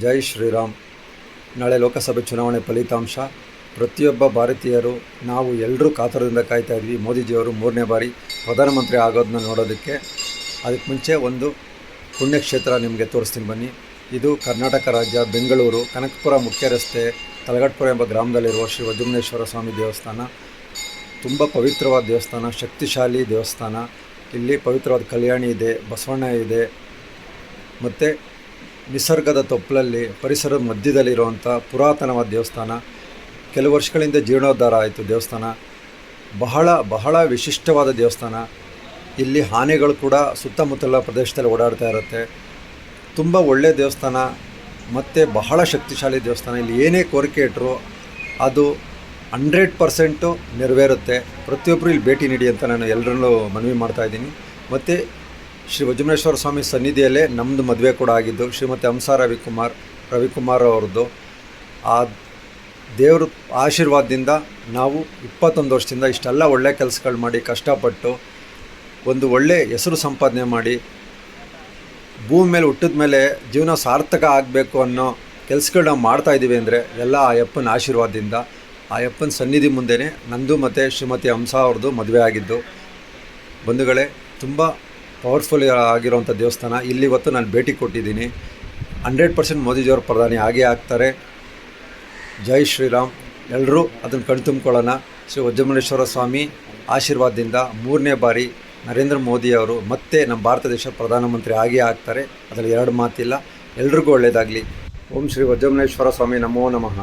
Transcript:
ಜೈ ಶ್ರೀರಾಮ್. ನಾಳೆ ಲೋಕಸಭೆ ಚುನಾವಣೆ ಫಲಿತಾಂಶ. ಪ್ರತಿಯೊಬ್ಬ ಭಾರತೀಯರು, ನಾವು ಎಲ್ಲರೂ ಕಾತರದಿಂದ ಕಾಯ್ತಾ ಇದ್ವಿ. ಮೋದಿಜಿಯವರು ಮೂರನೇ ಬಾರಿ ಪ್ರಧಾನಮಂತ್ರಿ ಆಗೋದನ್ನ ನೋಡೋದಕ್ಕೆ. ಅದಕ್ಕೆ ಮುಂಚೆ ಒಂದು ಪುಣ್ಯಕ್ಷೇತ್ರ ನಿಮಗೆ ತೋರಿಸ್ತೀನಿ ಬನ್ನಿ. ಇದು ಕರ್ನಾಟಕ ರಾಜ್ಯ, ಬೆಂಗಳೂರು, ಕನಕಪುರ ಮುಖ್ಯ ರಸ್ತೆ, ತಲಗಟ್ಪುರ ಎಂಬ ಗ್ರಾಮದಲ್ಲಿರುವ ಶ್ರೀ ವಜುಮನೇಶ್ವರ ಸ್ವಾಮಿ ದೇವಸ್ಥಾನ. ತುಂಬ ಪವಿತ್ರವಾದ ದೇವಸ್ಥಾನ, ಶಕ್ತಿಶಾಲಿ ದೇವಸ್ಥಾನ. ಇಲ್ಲಿ ಪವಿತ್ರವಾದ ಕಲ್ಯಾಣಿ ಇದೆ, ಬಸವಣ್ಣ ಇದೆ. ಮತ್ತು ನಿಸರ್ಗದ ತೊಪ್ಪಲಲ್ಲಿ, ಪರಿಸರದ ಮಧ್ಯದಲ್ಲಿರುವಂಥ ಪುರಾತನವಾದ ದೇವಸ್ಥಾನ ಕೆಲವು ವರ್ಷಗಳಿಂದ ಜೀರ್ಣೋದ್ಧಾರ ಆಯಿತು ದೇವಸ್ಥಾನ. ಬಹಳ ಬಹಳ ವಿಶಿಷ್ಟವಾದ ದೇವಸ್ಥಾನ. ಇಲ್ಲಿ ಆನೆಗಳು ಕೂಡ ಸುತ್ತಮುತ್ತಲ ಪ್ರದೇಶದಲ್ಲಿ ಓಡಾಡ್ತಾ ಇರುತ್ತೆ. ತುಂಬ ಒಳ್ಳೆಯ ದೇವಸ್ಥಾನ, ಮತ್ತು ಬಹಳ ಶಕ್ತಿಶಾಲಿ ದೇವಸ್ಥಾನ. ಇಲ್ಲಿ ಏನೇ ಕೋರಿಕೆ ಇಟ್ಟರು ಅದು ಹಂಡ್ರೆಡ್ ಪರ್ಸೆಂಟು ನೆರವೇರುತ್ತೆ. ಪ್ರತಿಯೊಬ್ಬರು ಇಲ್ಲಿ ಭೇಟಿ ನೀಡಿ ಅಂತ ನಾನು ಎಲ್ಲರಲ್ಲೂ ಮನವಿ ಮಾಡ್ತಾಯಿದ್ದೀನಿ ಮತ್ತು ಶ್ರೀ ವಜ್ರೇಶ್ವರ ಸ್ವಾಮಿ ಸನ್ನಿಧಿಯಲ್ಲೇ ನಮ್ಮದು ಮದುವೆ ಕೂಡ ಆಗಿದ್ದು, ಶ್ರೀಮತಿ ಹಂಸಾ ರವಿಕುಮಾರ್ ರವಿಕುಮಾರ್ ಅವ್ರದ್ದು. ಆ ದೇವ್ರ ಆಶೀರ್ವಾದದಿಂದ ನಾವು ಇಪ್ಪತ್ತೊಂದು ವರ್ಷದಿಂದ ಇಷ್ಟೆಲ್ಲ ಒಳ್ಳೆ ಕೆಲಸಗಳು ಮಾಡಿ, ಕಷ್ಟಪಟ್ಟು ಒಂದು ಒಳ್ಳೆ ಹೆಸರು ಸಂಪಾದನೆ ಮಾಡಿ, ಭೂಮಿ ಮೇಲೆ ಹುಟ್ಟಿದ ಮೇಲೆ ಜೀವನ ಸಾರ್ಥಕ ಆಗಬೇಕು ಅನ್ನೋ ಕೆಲಸಗಳು ನಾವು ಮಾಡ್ತಾ ಇದ್ದೀವಿ ಅಂದರೆ ಎಲ್ಲ ಆ ಅಪ್ಪನ ಆಶೀರ್ವಾದದಿಂದ, ಆ ಅಪ್ಪನ ಸನ್ನಿಧಿ ಮುಂದೆನೇ ನಂದು ಮತ್ತು ಶ್ರೀಮತಿ ಹಂಸಾ ಅವ್ರದ್ದು ಮದುವೆ ಆಗಿದ್ದು. ಬಂಧುಗಳೇ, ತುಂಬ ಪವರ್ಫುಲ್ ಆಗಿರುವಂಥ ದೇವಸ್ಥಾನ. ಇಲ್ಲಿ ಇವತ್ತು ನಾನು ಭೇಟಿ ಕೊಟ್ಟಿದ್ದೀನಿ. ಹಂಡ್ರೆಡ್ ಪರ್ಸೆಂಟ್ ಮೋದಿಜಿಯವರು ಪ್ರಧಾನಿ ಆಗೇ ಆಗ್ತಾರೆ. ಜೈ ಶ್ರೀರಾಮ್. ಎಲ್ಲರೂ ಅದನ್ನು ಕಣ್ತುಂಬಿಕೊಳ್ಳೋಣ ಶ್ರೀ ವಜ್ರಮುನೇಶ್ವರ ಸ್ವಾಮಿ ಆಶೀರ್ವಾದದಿಂದ ಮೂರನೇ ಬಾರಿ ನರೇಂದ್ರ ಮೋದಿಯವರು ಮತ್ತೆ ನಮ್ಮ ಭಾರತ ದೇಶ ಪ್ರಧಾನಮಂತ್ರಿ ಆಗೇ ಆಗ್ತಾರೆ. ಅದರಲ್ಲಿ ಎರಡು ಮಾತಿಲ್ಲ. ಎಲ್ರಿಗೂ ಒಳ್ಳೆಯದಾಗಲಿ ಓಂ ಶ್ರೀ ವಜ್ರಮುನೇಶ್ವರ ಸ್ವಾಮಿ ನಮೋ ನಮಃ.